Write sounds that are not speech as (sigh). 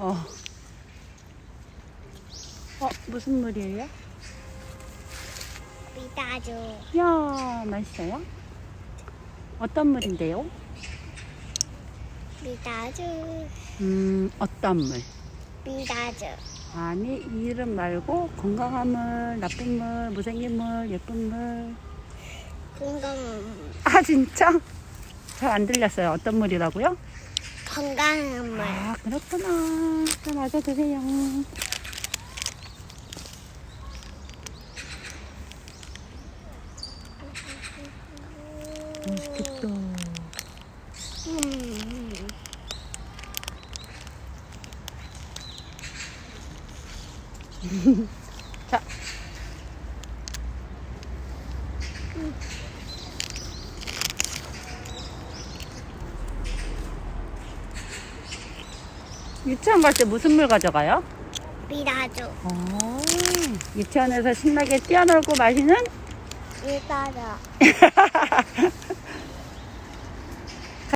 어. 어, 무슨 물이에요? 미다주. 이야, 맛있어요? 어떤 물인데요? 미다주. 음, 어떤 물? 미다주. 아니, 이 이름 말고 건강한 물, 나쁜 물, 무생긴 물, 예쁜 물. 건강, 아, 진짜? 잘 안 들렸어요. 어떤 물이라고요? 건강한 물. 아, 그렇구나. 자, 맞아 드세요. 맛있겠다. 음. (laughs) 자. 유치원 갈 때 무슨 물 가져가요? 미다주. 어, 유치원에서 신나게 뛰어놀고 마시는 미다주. (laughs)